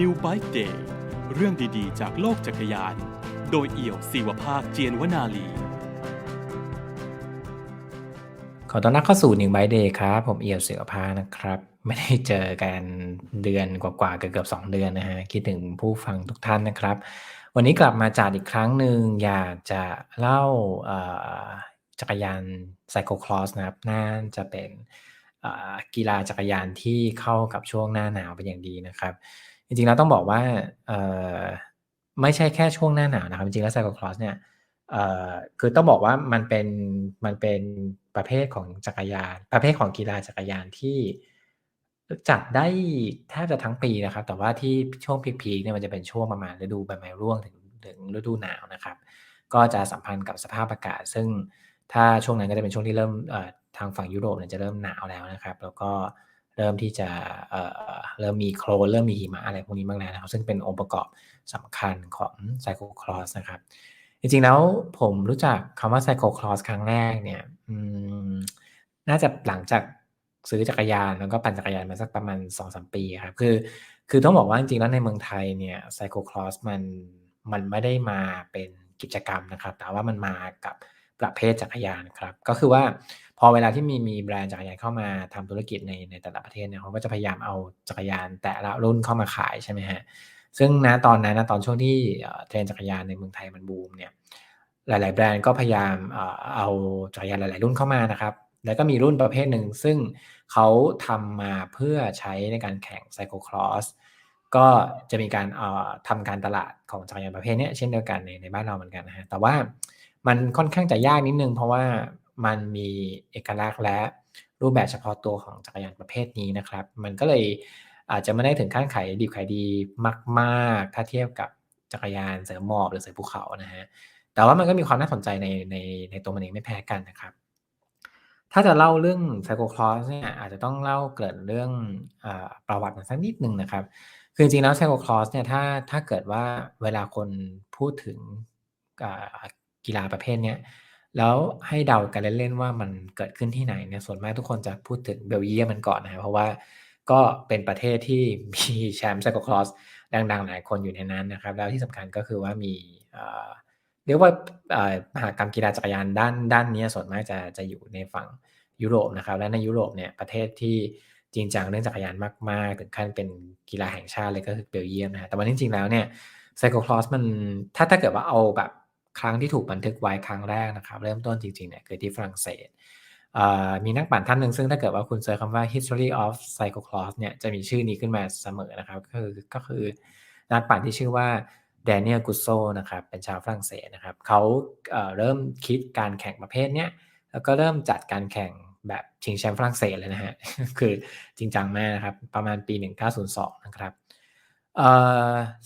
New Bike Day เรื่องดีๆ จากโลกจักรยาน โดยเอี่ยวศิวภาคเจียนวนาลี ขอต้อนรับเข้าสู่หนึ่งไบเดย์ครับ ผมเอี่ยวเสือพานะครับ ไม่ได้เจอกันเดือนกว่าๆ เกือบๆสองเดือนนะฮะ คิดถึงผู้ฟังทุกท่านนะครับ วันนี้กลับมาจัดอีกครั้งหนึ่งอยากจะเล่าจักรยานไซโคคลอสนะครับ น่าจะเป็น กีฬาจักรยานที่เข้ากับช่วงหน้าหนาวเป็นอย่างดีนะครับ จริงๆแล้วต้องบอกว่าไม่ใช่แค่ช่วงหน้าหนาวนะครับ จริงๆแล้วไซโคลคลอสเนี่ยคือต้องบอกว่ามันเป็นมันเป็นประเภทของจักรยาน ประเภทของกีฬาจักรยานที่จัดได้แทบจะทั้งปีนะครับ แต่ว่าที่ช่วงพีคๆเนี่ยมันจะเป็นช่วงประมาณฤดูใบไม้ร่วงถึงถึงฤดูหนาวนะครับ ก็จะสัมพันธ์กับสภาพอากาศ ซึ่งถ้าช่วงนั้นก็จะเป็นช่วงที่เริ่ม ทางฝั่งยุโรปเนี่ยจะเริ่มหนาวแล้วนะครับ แล้วก็เริ่มที่จะเเริ่มมีโคลนเริ่มมีหิมะอะไรพวกนี้บ้างแล้วนะครับซึ่งเป็นองค์ประกอบสำคัญของไซโคคลอสนะครับ จริงๆแล้วผมรู้จักคำว่าไซโคคลอสครั้งแรกเนี่ยน่าจะหลังจากซื้อจักรยานแล้วก็ปั่นจักรยานมาสักประมาณ2-3ปีครับคือคือต้องบอกว่าจริงๆแล้วในเมืองไทยเนี่ยไซโคคลอสมันมันไม่ได้มาเป็นกิจกรรมนะครับ แต่ว่ามันมากับประเภทจักรยานครับ ก็คือว่า พอเวลาที่มีมีแบรนด์จักรยานเข้ามาทำธุรกิจในในแต่ละประเทศเนี่ยเขาก็จะพยายามเอาจักรยานแต่ละรุ่นเข้ามาขายใช่ไหมฮะซึ่งนะตอนนั้นนะตอนช่วงที่เทรนจักรยานในเมืองไทยมันบูมเนี่ยหลาย ๆ แบรนด์ก็พยายามเอาจักรยานหลาย ๆ รุ่นเข้ามานะครับแล้วก็มีรุ่นประเภทหนึ่งซึ่งเขาทำมาเพื่อใช้ในการแข่งไซโคลคลอสก็จะมีการทำการตลาดของจักรยานประเภทนี้เช่นเดียวกันในในบ้านเราเหมือนกันนะฮะแต่ว่ามันค่อนข้างจะยากนิดนึงเพราะว่า มันมีเอกลักษณ์และรูปแบบเฉพาะตัวของจักรยานประเภทนี้นะครับ มันก็เลยอาจจะไม่ได้ถึงขั้นขายดีขายดีมาก ๆ ถ้าเทียบกับจักรยานเสริมหมอบหรือเสริมภูเขานะฮะแต่ว่ามันก็มีความน่าสนใจในในในตัวมันเองไม่แพ้กันนะครับ ถ้าจะเล่าเรื่องไซโคคลอสเนี่ยอาจจะต้องเล่าเกริ่นเรื่องอประวัติมันสักนิดนึงนะครับ คือจริงๆแล้วไซโคคลอสเนี่ยถ้าถ้าเกิดว่าเวลาคนพูดถึงกีฬาประเภทเนี้ย แล้วให้เดากันเล่นๆว่ามันเกิดขึ้นที่ไหนเนี่ยส่วนมากทุกคนจะพูดถึงเบลเยียมมันก่อนนะครับเพราะว่าก็เป็นประเทศที่มีแชมป์ไซโคลคลอสดังๆ หลายคนอยู่ในนั้นนะครับ แล้วที่สำคัญก็คือว่ามีเรียกว่ามหากรรมกีฬาจักรยานด้านด้านนี้ส่วนมากจะจะอยู่ในฝั่งยุโรปนะครับ และในยุโรปเนี่ยประเทศที่จริงจังเรื่องจักรยานมากๆถึงขั้นเป็นกีฬาแห่งชาติเลยก็คือเบลเยียมนะแต่ว่าจริงๆแล้วเนี่ยไซโคคลอสมันถ้าถ้าเกิดว่าเอาแบบ ครั้งที่ถูกบันทึกไว้ครั้งแรกนะครับ เริ่มต้นจริงๆเนี่ยคือที่ฝรั่งเศสมีนักปั่นท่านหนึ่งซึ่งถ้าเกิดว่าคุณเจอคำว่า history of cyclocross เนี่ยจะมีชื่อนี้ขึ้นมาเสมอนะครับ ก็คือก็คือนักปั่นที่ชื่อว่าแดเนียลกุโซนะครับเป็นชาวฝรั่งเศสนะครับเขาเเริ่มคิดการแข่งประเภทเนี้ยแล้วก็เริ่มจัดการแข่งแบบชิงแชมป์ฝรั่งเศสเลยนะฮะคือจริงจังมากนะครับ ประมาณปี 1902 นะครับ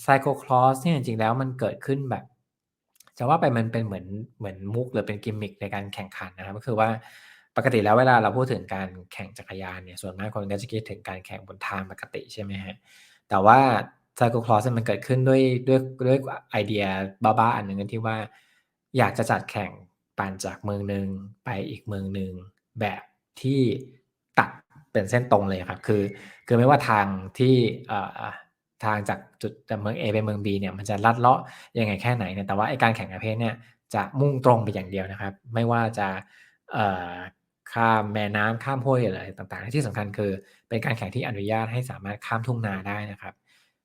ไซโคคลอสเนี่ยจริงๆแล้วมันเกิดขึ้นแบบ จะว่าไปมันเป็นเหมือนเหมือนมุกหรือเป็นกิมมิคในการแข่งขันนะครับก็คือว่าปกติแล้วเวลาเราพูดถึงการแข่งจักรยานเนี่ยส่วนมากคนก็จะคิดถึงการแข่งบนทางปกติใช่ไหมฮะแต่ว่าไซโคคลอสมันเกิดขึ้นด้วยด้วยด้วยไอเดียบ้าๆอันหนึ่งที่ว่า อยากจะจัดแข่งปั่นจากเมืองหนึ่งไปอีกเมืองหนึ่งแบบที่ตัดเป็นเส้นตรงเลยครับ คือ คือไม่ว่าทางที่ ทางจากจุดจากเมือง A ไปเมือง B เนี่ยมันจะลัดเลาะยังไงแค่ไหนเนี่ยแต่ว่าไอการแข่งประเภทเนี่ยจะมุ่งตรงไปอย่างเดียวนะครับ ไม่ว่าจะข้ามแม่น้ำข้ามห้วยอะไรต่างๆ ที่สำคัญคือเป็นการแข่งที่อนุญาตให้สามารถข้ามทุ่งนาได้นะครับ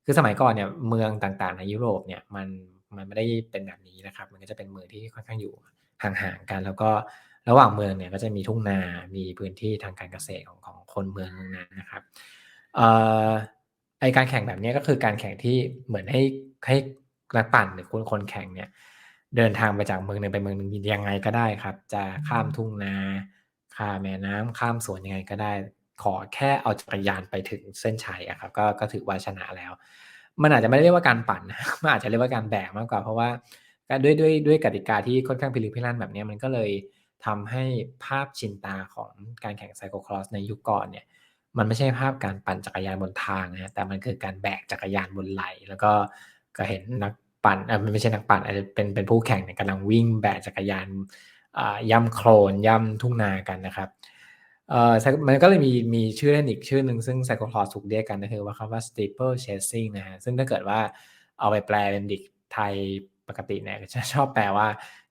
คือสมัยก่อนเนี่ยเมืองต่างๆ ในยุโรปเนี่ยมันมันไม่ได้เป็นแบบนี้นะครับ มันก็จะเป็นเมืองที่ค่อนข้างอยู่ห่างๆกัน แล้วก็ระหว่างเมืองเนี่ยก็จะมีทุ่งนา มีพื้นที่ทางการเกษตรของของคนเมืองนั้นนะครับ ไอการแข่งแบบนี้ก็คือการแข่งที่เหมือนให้ให้นักปั่นหรือคนคนแข่งเนี่ย เดินทางไปจากเมืองหนึ่งไปเมืองหนึ่งยังไงก็ได้ครับ จะข้ามทุ่งนา ข้ามแม่น้ำข้ามสวนยังไงก็ได้ ขอแค่เอาจักรยานไปถึงเส้นชัยครับก็ก็ถือว่าชนะแล้ว มันอาจจะไม่ได้เรียกว่าการปั่นนะมันอาจจะเรียกว่าการแบกมากกว่า เพราะว่าด้วยด้วยด้วยกติกาที่ค่อนข้างพิลึกพิลั่นแบบนี้มันก็เลยทำให้ภาพชินตาของการแข่งไซโคลคลอสในยุคก่อนเนี่ย มันไม่ใช่ภาพการปั่นจักรยานบนทางนะแต่มันคือการแบกจักรยานบนไหล แล้วก็ก็เห็นนักปั่นอ่าไม่ใช่นักปั่นอาจจะเป็นเป็นผู้แข่งเนี่ยกำลังวิ่งแบกจักรยานย่ำโคลนย่ำทุ่งนากันนะครับเอ่อมันก็เลยมีมีชื่อเล่นอีกชื่อหนึ่งซึ่ง Cyclocross ถูกเรียกกันก็คือว่าคำว่า Steeple Chasing นะครับซึ่งถ้าเกิดว่าเอาไปแปลเป็นดิกไทยปกติเนี่ยจะชอบแปลว่า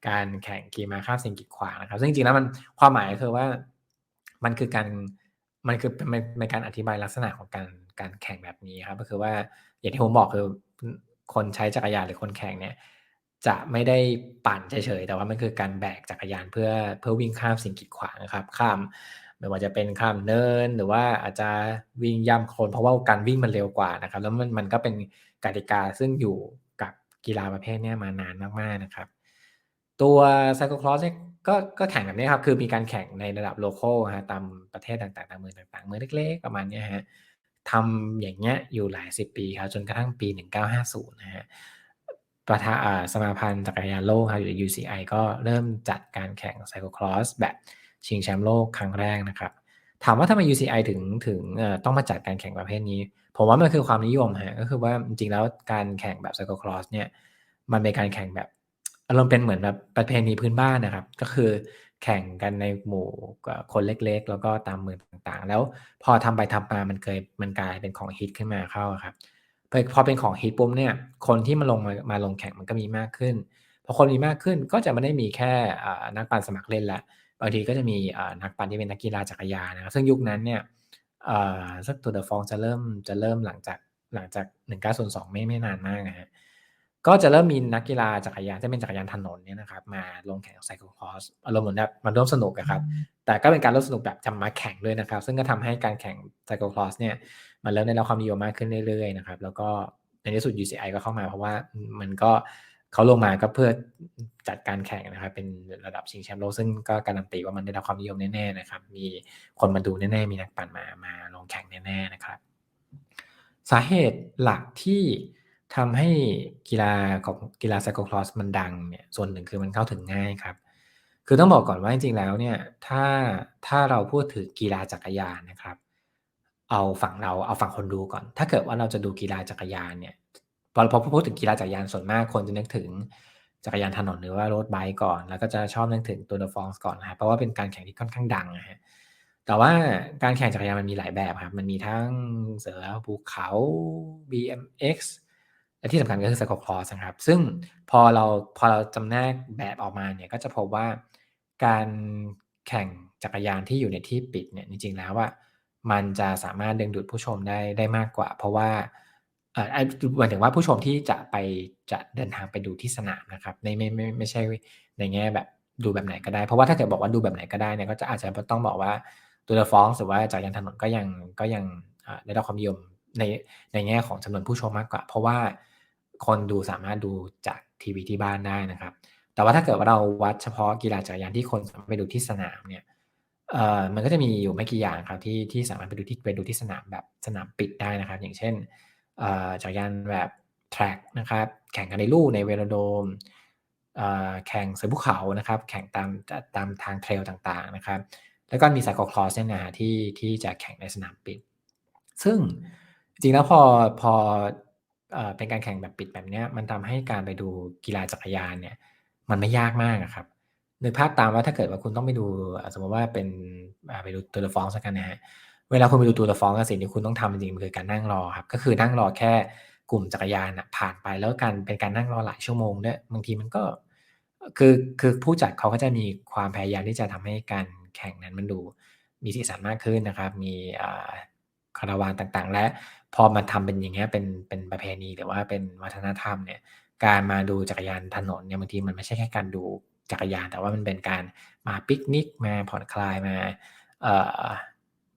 การแข่งขี่ม้าข้ามสิ่งกีดขวางนะครับ ซึ่งจริงๆแล้วมันความหมายคือว่ามันคือการ มันคือเป็นการอธิบายลักษณะของการการแข่งแบบนี้ครับ ก็คือว่าอย่างที่ผมบอกคือคนใช้จักรยานหรือคนแข่งเนี่ยจะไม่ได้ปั่นเฉยๆแต่ว่ามันคือการแบกจักรยานเพื่อเพื่อวิ่งข้ามสิ่งกีดขวางอะครับ ข้ามไม่ว่าจะเป็นข้ามเนินหรือว่าอาจจะวิ่งย่ำโคลนเพราะว่าการวิ่งมันเร็วกว่านะครับ แล้วมันมันก็เป็นกติกาซึ่งอยู่กับกีฬาประเภทนี้มานานมากๆนะครับ ตัว Cyclocross เนี่ย ก็ก็แข่งแบบนี้ครับ คือมีการแข่งในระดับ local ครับตามประเทศต่างๆตามเมืองต่างๆเมืองเล็กๆ ประมาณนี้ยครับทำอย่างเงี้ยอยู่หลายสิบปีครับจนกระทั่งปี 1950 นะครับประธาอ่าสมาพันธ์จักรยานโลกครับหรือ UCI ก็เริ่มจัดการแข่ง Cyclocross แบบชิงแชมป์โลกครั้งแรกนะครับ ถามว่าทำไม UCI ถึงถึงต้องมาจัดการแข่งประเภทนี้ ผมว่ามันคือความนิยมครับก็คือว่าจริงๆแล้วการแข่งแบบ Cyclocross เนี่ยมันเป็นการแข่งแบบ อารมณ์เป็นเหมือนแบบประเพณีพื้นบ้านนะครับ ก็คือแข่งกันในหมู่คนเล็กๆ แล้วก็ตามเมืองต่างๆ แล้วพอทำไปทำมามันเคยมันกลายเป็นของฮิตขึ้นมาเข้าครับพอเป็นของฮิตปุ๊บเนี่ย คนที่มาลงมามาลงแข่งมันก็มีมากขึ้นพอคนมีมากขึ้นก็จะไม่ได้มีแค่นักปั่นสมัครเล่นแล้วบางทีก็จะมีนักปั่นที่เป็นนักกีฬาจักรยานนะครับซึ่งยุคนั้นเนี่ยสัก Tour de France จะเริ่มจะเริ่มหลังจากหลังจาก 1902 ไม่ไม่นานมากอะครับ ก็จะเริ่มมีนักกีฬาจักรยานที่เป็นจักรยานถนนเนี่ยนะครับมาลงแข่ง Cyclocross อารมณ์เหมือนแบบมาร่วมสนุกอะครับ แต่ก็เป็นการร่วมสนุกแบบจะมาแข่งด้วยนะครับ ซึ่งก็ทำให้การแข่ง Cyclocross เนี่ยมันเริ่มได้รับความนิยมมากขึ้นเรื่อยๆนะครับแล้วก็ในที่สุด UCI ก็เข้ามาเพราะว่ามันก็เขาลงมาก็เพื่ออือจัดการแข่งนะครับ เป็นระดับชิงแชมป์โลกซึ่งก็การันตีว่ามันได้รับความนิยมแน่ๆนะครับ มีคนมาดูแน่ๆมีนักปั่นมามาลงแข่งแน่ๆนะครับ สาเหตุหลักที่ ทำให้กีฬาของกีฬา Cyclocross มันดังเนี่ยส่วนหนึ่งคือมันเข้าถึงง่ายครับ คือต้องบอกก่อนว่าจริงๆแล้วเนี่ยถ้าถ้าเราพูดถึงกีฬาจักรยานนะครับ เอาฝั่งเราเอาฝั่งคนดูก่อน ถ้าเกิดว่าเราจะดูกีฬาจักรยานเนี่ยพอพอพูดถึงกีฬาจักรยานส่วนมากคนจะนึกถึงจักรยานถนนหรือว่า Road Bike ก่อน แล้วก็จะชอบนึกถึง Tour de France ก่อนนะครับเพราะว่าเป็นการแข่งที่ค่อนข้างดังอะครับแต่ว่าการแข่งจักรยานมันมีหลายแบบครับ มันมีทั้งเสือภูเขา BMX และที่สำคัญก็คือ Cyclocross นะครับ ซึ่งพอเราพอเราจำแนกแบบออกมาเนี่ยก็จะพบว่าการแข่งจักรยานที่อยู่ในที่ปิดเนี่ยจริงๆแล้วอะมันจะสามารถดึงดูดผู้ชมได้ได้มากกว่า เพราะว่าเอ่อหมายถึงว่าผู้ชมที่จะไปจะเดินทางไปดูที่สนามนะครับไม่ไม่ไม่ไม่ใช่ในแง่แบบดูแบบไหนก็ได้ เพราะว่าถ้าเกิดบอกว่าดูแบบไหนก็ได้เนี่ยก็จะอาจจะต้องบอกว่า Tour de France หรือว่าจักรยานถนนก็ยังก็ยังได้รับความนิยมในในแง่ของจำนวนผู้ชมมากกว่า เพราะว่า คนดูสามารถดูจากทีวีที่บ้านได้นะครับ แต่ว่าถ้าเกิดว่าเราวัดเฉพาะกีฬาจักรยานที่คนสามารถไปดูที่สนามเนี่ยเอ่อมันก็จะมีอยู่ไม่กี่อย่างครับที่ที่สามารถไปดูที่ไปดูที่สนามแบบสนามปิดได้นะครับ อย่างเช่นเอ่อจักรยานแบบ track นะครับ แข่งกันในลู่ใน Velodrome เอ่อแข่งเสือภูเขานะครับ แข่งตามตามทาง trail ต่างๆนะครับ แล้วก็มี Cyclocross เนี่ยนะที่ที่จะแข่งในสนามปิด ซึ่งจริงๆแล้วพอพอ เป็นการแข่งแบบปิดแบบเนี้ยมันทำให้การไปดูกีฬาจักรยานเนี่ย มันไม่ยากมากครับนึกภาพตามว่าถ้าเกิดว่าคุณต้องไปดูสมมติว่าเป็นไปดู Tour de France แล้วกันนะครับเวลาคุณไปดู Tour de France อะสิ่งที่คุณต้องทำจริงๆมันคือการนั่งรอครับ ก็คือนั่งรอแค่กลุ่มจักรยานน่ะผ่านไปแล้วการเป็นการนั่งรอหลายชั่วโมงด้วยบางทีมันก็คือคือผู้จัดเขาก็จะมีความพยายามที่จะทำให้การแข่งนั้นมันดูมีสีสันมากขึ้นนะครับ มีอ่าคาราวานต่างๆ และพอมาทำเป็นอย่างเงี้ยเป็นเป็นประเพณีหรือว่าเป็นวัฒนธรรมเนี่ยการมาดูจักรยานถนนเนี่ยบางทีมันไม่ใช่แค่การดูจักรยาน แต่ว่ามันเป็นการมาปิกนิกมาผ่อนคลายมา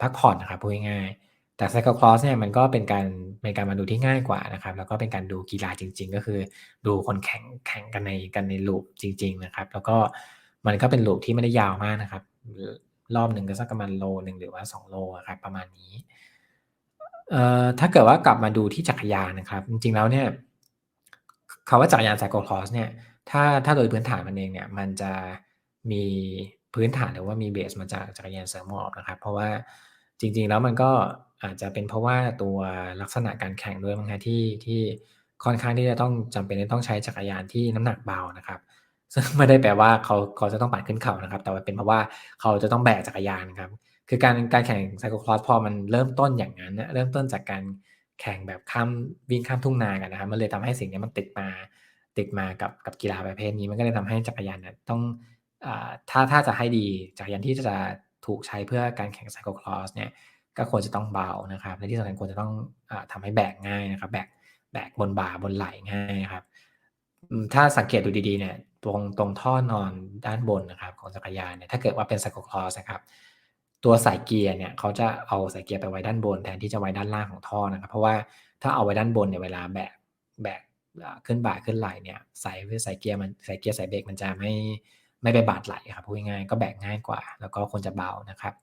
พักผ่อนอะครับพูดง่ายๆแต่ Cyclocross เนี่ยมันก็เป็นการเป็นการมาดูที่ง่ายกว่านะครับ แล้วก็เป็นการดูกีฬาจริง ๆ ก็คือดูคนแข่งแข่งกันในกันใน loop จริง ๆนะครับ แล้วก็มันก็เป็น loop ที่ไม่ได้ยาวมากนะครับรอบหนึ่งก็สักประมาณโลหนึ่งหรือว่า 2 โลครับประมาณนี้ เอ่อถ้าเกิดว่ากลับมาดูที่จักรยานนะครับ จริงๆแล้วเนี่ยคำว่าจักรยาน Cyclocross เนี่ยถ้าถ้าโดยพื้นฐานมันเองเนี่ยมันจะมีพื้นฐานหรือว่ามีเบสมาจากจักรยานเสือหมอบนะครับ เพราะว่าจริงๆแล้วมันก็อาจจะเป็นเพราะว่าตัวลักษณะการแข่งด้วยมั้งครับที่ที่ค่อนข้างที่จะต้องจำเป็นที่ต้องใช้จักรยานที่น้ำหนักเบานะครับ ซึ่งไม่ได้แปลว่าเขาเขาจะต้องปั่นขึ้นเขานะครับ แต่ว่าเป็นเพราะว่าเขาจะต้องแบกจักรยานครับ คือการการแข่งไซโคลครอสพอมันเริ่มต้นอย่างนั้นเริ่มต้นจากการแข่งแบบข้ามวิ่งข้ามทุ่งนากันนะครับมันเลยทำให้สิ่งนี้มันติดมาติดมากับกับกีฬาประเภทนี้มันก็เลยทำให้จักรยานเนี่ยต้องอถ้าถ้าจะให้ดีจักรยานที่จะถูกใช้เพื่อการแข่งไซโคลครอสเนี่ยก็ควรจะต้องเบานะครับในที่สำคัญควรจะต้องอทำให้แบกง่ายนะครับ แบกแบกบนบ่าบนไหล่ง่ายครับ ถ้าสังเกตดูดีๆเนี่ยตรงตรงท่อนอนด้านบนนะครับของจักรยานเนี่ยถ้าเกิดว่าเป็นไซโคลครอสนะครับ ตัวสายเกียร์เนี่ยเขาจะเอาสายเกียร์ไปไว้ด้านบน แทนที่จะไว้ด้านล่างของท่อนะครับ เพราะว่าถ้าเอาไว้ด้านบนเนี่ยเวลาแบกแบกขึ้นบ่าขึ้นไหล่เนี่ยสายสายเกียร์มันสายเกียร์สายเบรกมันจะไม่ไม่ไปบาดไหลครับพูดง่ายๆก็แบกง่ายกว่า แล้วก็ควรจะเบานะครับ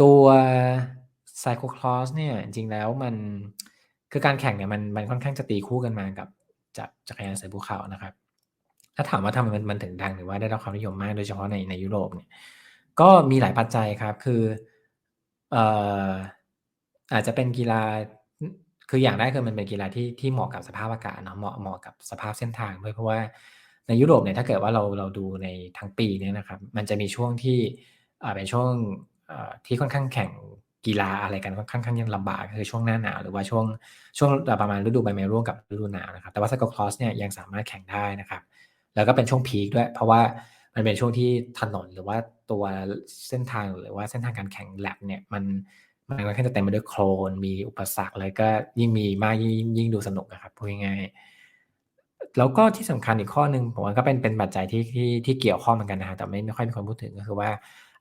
ตัวไซโคครอสเนี่ยจริงแล้วมันคือการแข่งเนี่ยมันมันค่อนข้างจะตีคู่กันมากับจากจักรยานเสือภูเขานะครับ ถ้าถามว่าทำไมมันถึงดังหรือว่าได้รับความนิยมมากโดยเฉพาะในในยุโรปเนี่ยก็มีหลายปัจจัยครับคือเอ่ออาจจะเป็นกีฬาคืออย่างแรกคือมันเป็นกีฬาที่ที่เหมาะกับสภาพอากาศเนาะเหมาะเหมาะกับสภาพเส้นทางด้วยเพราะว่าในยุโรปเนี่ยถ้าเกิดว่าเราเราดูในทั้งปีเนี่ยนะครับ มันจะมีช่วงที่เป็นช่วงที่ค่อนข้างแข่งกีฬาอะไรกันค่อนข้างยังลำบากคือช่วงหน้าหนาวหรือว่าช่วงช่วงประมาณฤดูใบไม้ร่วงกับฤดูหนาวนะครับแต่ว่าไซโคลอสเนี่ยยังสามารถแข่งได้นะครับ แล้วก็เป็นช่วงพีคด้วย เพราะว่ามันเป็นช่วงที่ถนนหรือว่าตัวเส้นทางหรือว่าเส้นทางการแข่งแลบเนี่ยมันมันค่อนข้างจะเต็มไปด้วยโคลน มีอุปสรรคแล้วก็ยิ่งมีมากยิ่งยิ่งดูสนุกนะครับพูดง่ายๆแล้วก็ที่สำคัญอีกข้อหนึ่งผมว่าก็เป็นเป็นปัจจัยที่ที่ที่เกี่ยวข้องเหมือนกันนะฮะแต่ไม่ไม่ค่อยมีคนพูดถึงก็คือว่า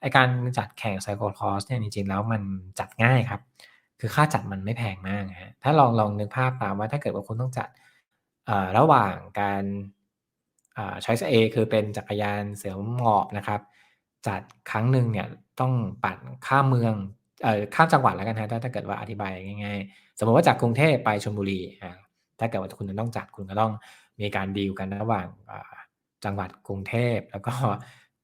ไอการจัดแข่งไซโคลคอสเนี่ยจริงๆแล้วมันจัดง่ายครับ คือค่าจัดมันไม่แพงมากฮะถ้าลองลองนึกภาพตามว่าถ้าเกิดว่าคุณต้องจัดระหว่างการ ช้อยส์ A คือเป็นจักรยานเสือหมอบนะครับ จัดครั้งหนึ่งเนี่ยต้องปั่นข้ามเมืองเอ่อข้ามจังหวัดแล้วกันฮะถ้าถ้าเกิดว่าอธิบายง่ายๆ สมมติว่าจากกรุงเทพไปชลบุรีอ่าถ้าเกิดว่าคุณจะต้องจัดคุณก็ต้องมีการดีลกันระหว่างจังหวัดกรุงเทพ แล้วก็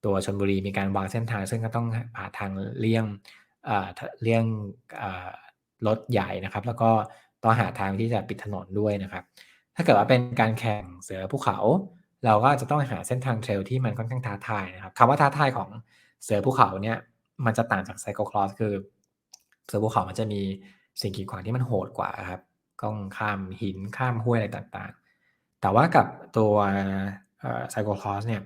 ตัวชนบุรีมีการวางเส้นทาง ซึ่งก็ต้องผ่าทางเลี่ยงเลี่ยงรถใหญ่นะครับ แล้วก็ต้องหาทางที่จะปิดถนนด้วยนะครับ ถ้าเกิดว่าเป็นการแข่งเสือภูเขา เราก็จะต้องหาเส้นทางเทรลที่มันค่อนข้างท้าทายนะครับคำว่าท้าทายของเสือภูเขาเนี่ยมันจะต่างจากไซโคลครอสคือ เสือภูเขามันจะมีสิ่งกีดขวางที่มันโหดกว่าครับต้องข้ามหินข้ามห้วยอะไรต่างๆ แต่ว่ากับตัวไซโคลครอสเนี่ย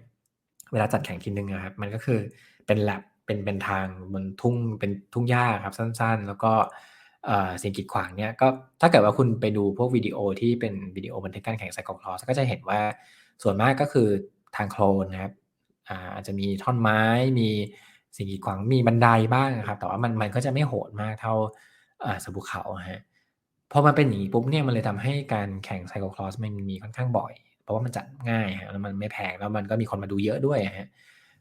เวลาจัดแข่งทีนึงนะครับมันก็คือเป็นแลบเป็นเป็นทางบนทุ่งเป็นทุ่งหญ้าครับสั้นๆ แล้วก็สิ่งกีดขวางเนี่ยก็ถ้าเกิดว่าคุณไปดูพวกวิดีโอที่เป็นวิดีโอบันทึกการแข่งไซโคลคลอสก็จะเห็นว่า ส่วนมากก็คือทางโคลนนะครับอาจจะมีท่อนไม้มีสิ่งกีดขวางมีบันไดบ้างนะครับ แต่ว่ามันมันก็จะไม่โหดมากเท่าสบุเขาฮะพอมันเป็นอย่างนี้ปุ๊บเนี่ยมันเลยทำให้การแข่งไซคลคลอสมันมีค่อนข้างบ่อย เพราะว่ามันจัดง่ายฮะแล้วมันไม่แพงแล้วมันก็มีคนมาดูเยอะด้วยฮะ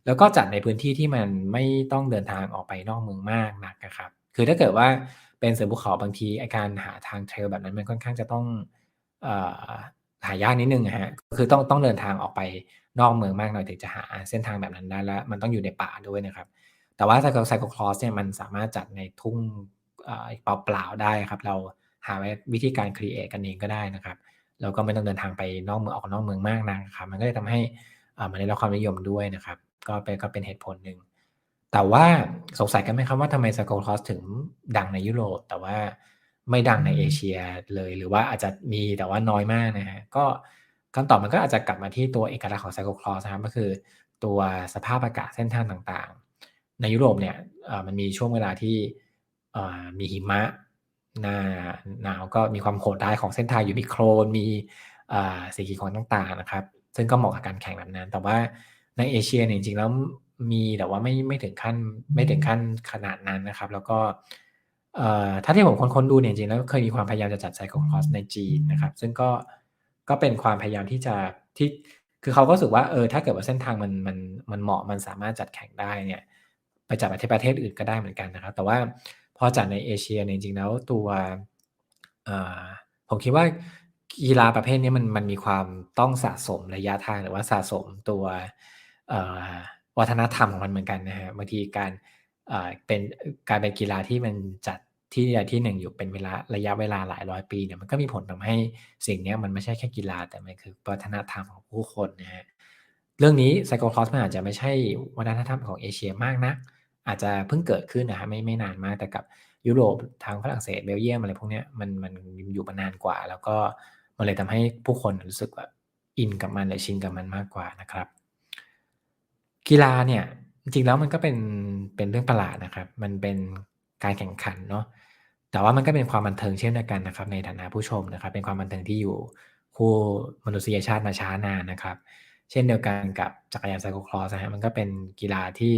แล้วก็จัดในพื้นที่ที่มันไม่ต้องเดินทางออกไปนอกเมืองมากนักนะครับ คือถ้าเกิดว่าเป็นเสือภูเขาบางทีอาการหาทางเทรลแบบนั้นมันค่อนข้างจะต้อง หายากนิดนึงฮะคือต้องต้องเดินทางออกไปนอกเมืองมากหน่อยถึงจะหาเส้นทางแบบนั้นได้แล้วมันต้องอยู่ในป่าด้วยนะครับ แต่ว่าไซโคไซโคคลอสเนี่ยมันสามารถจัดในทุ่งเปล่าๆได้ครับ เราหาวิธีการครีเอทกันเองก็ได้นะครับแล้วก็ไม่ต้องเดินทางไปนอกเมืองออกนอกเมืองมากนะครับ มันก็เลยทำให้มันได้รับความนิยมด้วยนะครับ ก็เป็นก็เป็นเหตุผลหนึ่งแต่ว่าสงสัยกันไหมครับว่าทำไมสกอลคอสถึงดังในยุโรป แต่ว่า ไม่ดังในเอเชียเลยหรือว่าอาจจะมีแต่ว่าน้อยมากนะฮะก็คำตอบมันก็อาจจะกลับมาที่ตัวเอกลักษณ์ของไซโคลคลอสนะครับก็คือตัวสภาพอากาศเส้นทางต่างๆ ในยุโรปเนี่ยมันมีช่วงเวลาที่มีหิมะหน้าหนาวก็มีความโหดร้ายของเส้นทางอยู่มีโครนมีสีขีดขวางต่างๆนะครับ ซึ่งก็เหมาะกับการแข่งแบบนั้น แต่ว่าในเอเชียเนี่ยจริงๆแล้วมีแต่ว่าไม่ไม่ถึงขั้นไม่ถึงขั้นขนาดนั้นนะครับ แล้วก็ ถ้าที่ผมค้นๆดูเนี่ยจริงๆแล้วเคยมีความพยายามจะจัดไซโคลครอสในจีนนะครับ ซึ่งก็ก็เป็นความพยายามที่จะที่คือเขาก็รู้สึกว่าเออถ้าเกิดว่าเส้นทางมันมันมันเหมาะมันสามารถจัดแข่งได้เนี่ยไปจัดประเทศประเทศอื่นก็ได้เหมือนกันนะครับ แต่ว่าพอจัดในเอเชียจริงๆแล้วตัวผมคิดว่ากีฬาประเภทนี้มันมันมีความต้องสะสมระยะทางหรือว่าสะสมตัววัฒนธรรมของมันเหมือนกันนะฮะบางทีการ เป็นการเป็นกีฬาที่มันจัดที่ใดที่หนึ่งอยู่เป็นเวลาระยะเวลาหลายร้อยปีเนี่ยมันก็มีผลทำให้สิ่งนี้มันไม่ใช่แค่กีฬาแต่มันคือวัฒนธรรมของผู้คนนะฮะเรื่องนี้ไซโคคลอสมันอาจจะไม่ใช่วัฒนธรรมของเอเชียมากนะอาจจะเพิ่งเกิดขึ้นนะครับไม่ไม่นานมากแต่กับยุโรปทางฝรั่งเศสเบลเยียมอะไรพวกนี้มันมันอยู่มานานกว่า แล้วก็มันเลยทำให้ผู้คนรู้สึกแบบอินกับมันหรือชินกับมันมากกว่านะครับ กีฬาเนี่ย จริง ๆ แล้วมันก็เป็นเป็นเรื่องประหลาดนะครับ มันเป็นการแข่งขันเนาะแต่ว่ามันก็เป็นความบันเทิงเช่นเดียวกันนะครับ ในฐานะผู้ชมนะครับ เป็นความบันเทิงที่อยู่คู่มนุษยชาติมาช้านานนะครับ เช่นเดียวกันกับจักรยานไซโคลครอสนะฮะมันก็เป็นกีฬาที่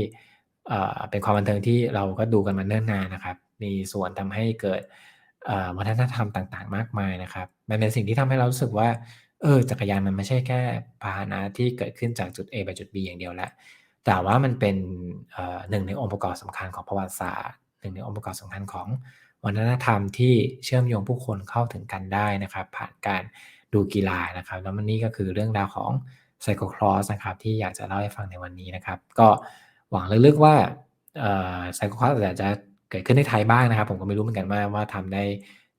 เอ่อเป็นความบันเทิงที่เราก็ดูกันมาเนิ่นนานนะครับ มีส่วนทำให้เกิดเอ่อวัฒนธรรมต่างๆ มากมายนะครับ มันเป็นสิ่งที่ทำให้เรารู้สึกว่าเออจักรยานมันไม่ใช่แค่พาหนะที่เกิดขึ้นจากจุด A ไปจุด B อย่างเดียวแล้ว แต่ว่ามันเป็นเอ่อหนึ่งในองค์ประกอบสำคัญของประวัติศาสตร์หนึ่งในองค์ประกอบสำคัญของวัฒนธรรมที่เชื่อมโยงผู้คนเข้าถึงกันได้นะครับ ผ่านการดูกีฬานะครับ แล้วมันนี่ก็คือเรื่องราวของไซโคครอสนะครับที่อยากจะเล่าให้ฟังในวันนี้นะครับ ก็หวังลึกๆว่าไซโคครอสอาจจะเกิดขึ้นในไทยบ้างนะครับ ผมก็ไม่รู้เหมือนกันว่าว่าทำได้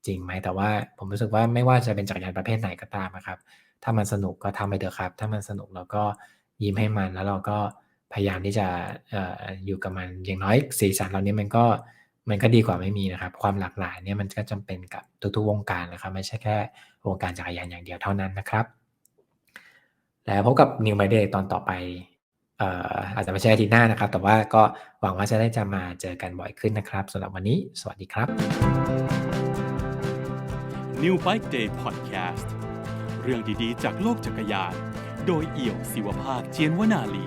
จริงไหมแต่ว่าผมรู้สึกว่าไม่ว่าจะเป็นจักรยานประเภทไหนก็ตามนะครับ ถ้ามันสนุกก็ทำไปเถอะครับ ถ้ามันสนุกเราก็ยิ้มให้มันแล้วเราก็ พยายามที่จะออยู่กับมันอย่างน้อยสีสันเหล่านี้มันก็มันก็ดีกว่าไม่มีนะครับ ความหลากหลายเนี่ยมันก็จำเป็นกับทุกๆวงการนะครับ ไม่ใช่แค่วงการจักรยานอย่างเดียวเท่านั้นนะครับ แล้วพบกับ New My Day ตอนต่อไปอ่ออาจจะไม่ใช่อาทิตย์หน้านะครับ แต่ว่าก็หวังว่าจะได้จะมาเจอกันบ่อยขึ้นนะครับสำหรับวันนี้ สวัสดีครับ New Bike Day Podcast เรื่องดีๆ จากโลกจักรยาน โดยเอี่ยวศิวภาคเจียนวนาลี